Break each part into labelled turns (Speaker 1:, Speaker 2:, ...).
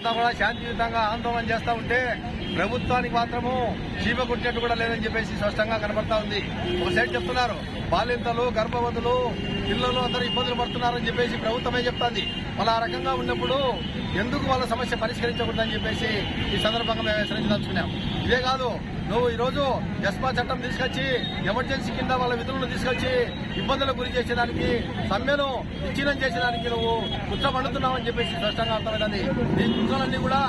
Speaker 1: అంతా కూడా శాంతియుతంగా ఆందోళన చేస్తా ఉంటే ప్రభుత్వానికి మాత్రము చీమ కొట్టినట్టు కూడా లేదని చెప్పేసి స్పష్టంగా కనబడతా ఉంది. ఒక సైడ్ చెప్తున్నారు బాలింతలు గర్భవతులు పిల్లలు అందరూ ఇబ్బందులు పడుతున్నారని చెప్పేసి ప్రభుత్వమే చెప్తాంది. అలా ఆ రకంగా ఉన్నప్పుడు ఎందుకు వాళ్ళ సమస్య పరిష్కరించకూడదని చెప్పేసి ఈ సందర్భంగా మేము హెచ్చరించదలుచుకున్నాం ఇదే కాదు నువ్వు ఈరోజు ఎస్మా చట్టం తీసుకొచ్చి ఎమర్జెన్సీ కింద వాళ్ళ విధులను తీసుకొచ్చి ఇబ్బందులకు గురి చేసేదానికి సమ్మెను విచ్ఛిన్నం చేసేదానికి నువ్వు కుట్ర పండుతున్నావని చెప్పేసి స్పష్టంగా అర్థమైంది ఈ కుట్రలన్నీ కూడా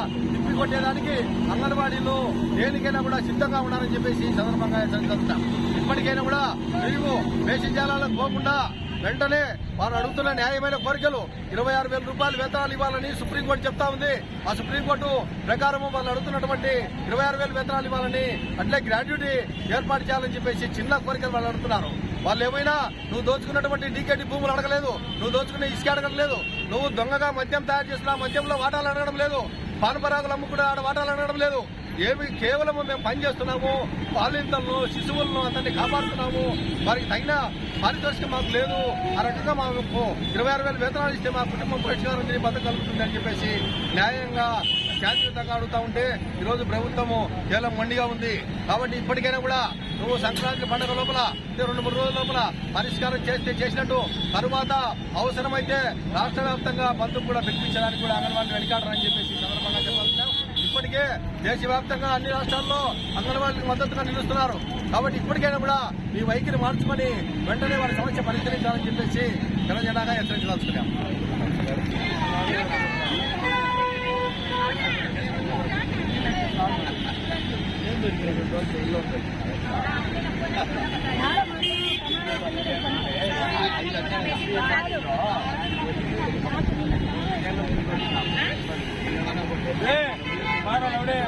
Speaker 1: కొట్టేదానికి అంగన్వాడీలో దేనికైనా కూడా సిద్ధంగా ఉన్నారని చెప్పేసి సందర్భంగా హెచ్చరించుకుంటున్నాం ఇప్పటికైనా కూడా మీరు వేషజాలకు పోకుండా వెంటనే వారు అడుగుతున్న న్యాయమైన కోరికలు ఇరవై ఆరు వేల రూపాయలు వేతనాలు ఇవ్వాలని సుప్రీంకోర్టు చెప్తా ఉంది. ఆ సుప్రీంకోర్టు ప్రకారం వాళ్ళు అడుగుతున్నటువంటి ఇరవై ఆరు వేల వేతనాలు ఇవ్వాలని అట్లే గ్రాడ్యుటీ ఏర్పాటు చేయాలని చెప్పేసి చిన్న కోరికలు వాళ్ళు అడుగుతున్నారు. వాళ్ళు ఏమైనా నువ్వు దోచుకున్నటువంటి డీకేటీ భూములు అడగలేదు నువ్వు దోచుకున్న ఇసుక అడగలేదు నువ్వు దొంగగా మద్యం తయారు చేసిన మద్యంలో వాటాలు అడగడం లేదు పానపరాగులు అమ్ముకునే ఆడ వాటాలు అనడం లేదు. ఏమి కేవలం మేము పని చేస్తున్నాము బాలింతలను శిశువులను అందరినీ కాపాడుతున్నాము. వారికి తగిన పారితోషికం మాకు లేదు. ఆ రకంగా మాకు ఇరవై ఆరు వేల వేతనాలు ఇస్తే మా కుటుంబం పరిష్కారం తిరిగి బతకగలుగుతుంది అని చెప్పేసి న్యాయంగా శాంతియుతంగా అడుగుతా ఉంటే ఈరోజు ప్రభుత్వము కేవలం మండిగా ఉంది. కాబట్టి ఇప్పటికైనా కూడా నువ్వు సంక్రాంతి పండుగ లోపల రెండు మూడు రోజుల లోపల పరిష్కారం చేస్తే చేసినట్టు తరువాత అవసరమైతే రాష్ట్ర వ్యాప్తంగా బంధువు కూడా పిలిపించడానికి కూడా అంగన్వాడీ వెనకాడరని చెప్పేసి సందర్భంగా చెప్పాల్సిన ఇప్పటికే దేశవ్యాప్తంగా అన్ని రాష్ట్రాల్లో అంగన్వాడీలకు మద్దతుగా నిలుస్తున్నారు. కాబట్టి ఇప్పటికైనా కూడా మీ వైఖరి మార్చుకొని వెంటనే వారి సమస్య పరిష్కరించాలని చెప్పేసి తెలంగాణగా இருக்கிறது
Speaker 2: செல்வங்கள் பாடம் அப்படியே